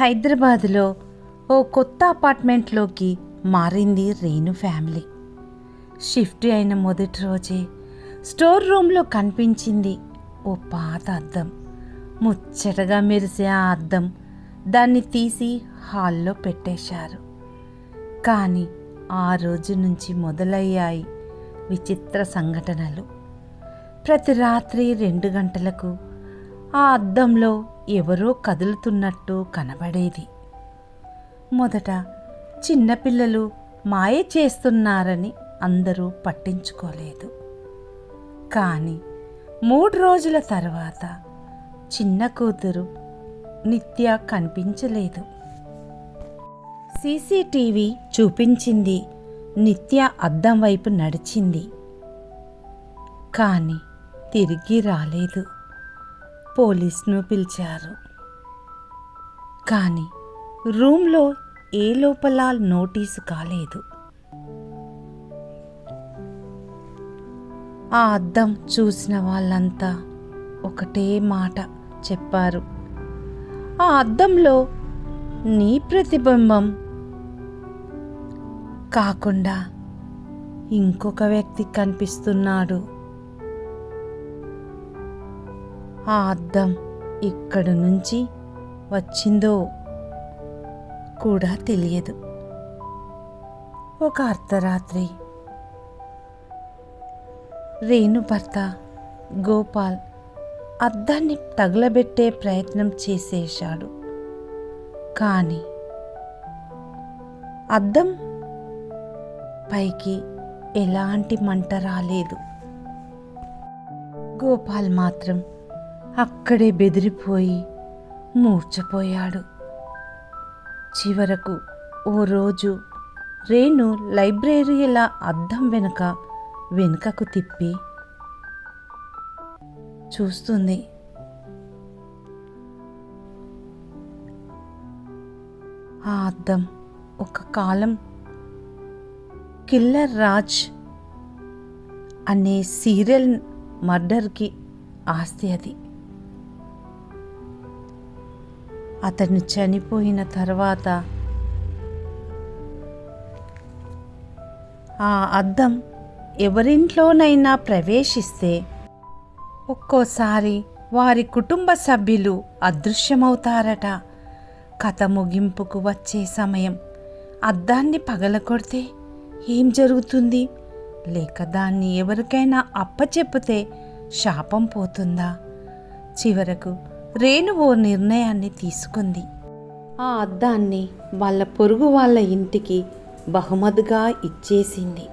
హైదరాబాద్లో ఓ కొత్త అపార్ట్మెంట్లోకి మారింది రేణు ఫ్యామిలీ. షిఫ్ట్ అయిన మొదటి రోజే స్టోర్ రూమ్లో కనిపించింది ఓ పాత అద్దం. ముచ్చటగా మెరిసే ఆ అద్దం దాన్ని తీసి హాల్లో పెట్టేశారు. కానీ ఆ రోజు నుంచి మొదలయ్యాయి విచిత్ర సంఘటనలు. ప్రతి రాత్రి రెండు గంటలకు ఆ అద్దంలో ఎవరో కదులుతున్నట్టు కనబడేది. మొదట చిన్నపిల్లలు మాయ చేస్తున్నారని అందరూ పట్టించుకోలేదు. కానీ మూడు రోజుల తర్వాత చిన్న కూతురు నిత్య కనిపించలేదు. సీసీటీవీ చూపించింది నిత్య అద్దం వైపు నడిచింది. కానీ తిరిగి రాలేదు. పోలీస్ను పిలిచారు. కానీ రూమ్లో ఏ లోపల నోటీసు కాలేదు. ఆ అద్దం చూసిన వాళ్ళంతా ఒకటే మాట చెప్పారు. ఆ అద్దంలో నీ ప్రతిబింబం కాకుండా ఇంకొక వ్యక్తి కనిపిస్తున్నాడు. ఆ అద్దం ఇక్కడి నుంచి వచ్చిందో కూడా తెలియదు. ఒక అర్ధరాత్రి రేణు భర్త గోపాల్ అద్దాన్ని తగలబెట్టే ప్రయత్నం చేసేశాడు. కానీ అద్దం పైకి ఎలాంటి మంట రాలేదు. గోపాల్ మాత్రం అక్కడే బెదిరిపోయి మూర్చపోయాడు చివరకు ఓ రోజు రేణు లైబ్రరీల అద్దం వెనుక వెనుకకు తిప్పి చూస్తుంది. ఆ అద్దం ఒక కాలం కిల్లర్ రాజ్ అనే సీరియల్ మర్డర్కి ఆస్తి అది. అతను చనిపోయిన తర్వాత ఆ అద్దం ఎవరింట్లోనైనా ప్రవేశిస్తే ఒక్కోసారి వారి కుటుంబ సభ్యులు అదృశ్యమవుతారట. కథ ముగింపుకు వచ్చే సమయం. అద్దాన్ని పగలకొడితే ఏం జరుగుతుంది? లేక దాన్ని ఎవరికైనా అప్పచెప్పితే శాపం పోతుందా? చివరకు రేణు ఓ నిర్ణయాన్ని తీసుకుంది. ఆ అద్దాన్ని వాళ్ళ పొరుగు వాళ్ళ ఇంటికి బహుమతిగా ఇచ్చేసింది.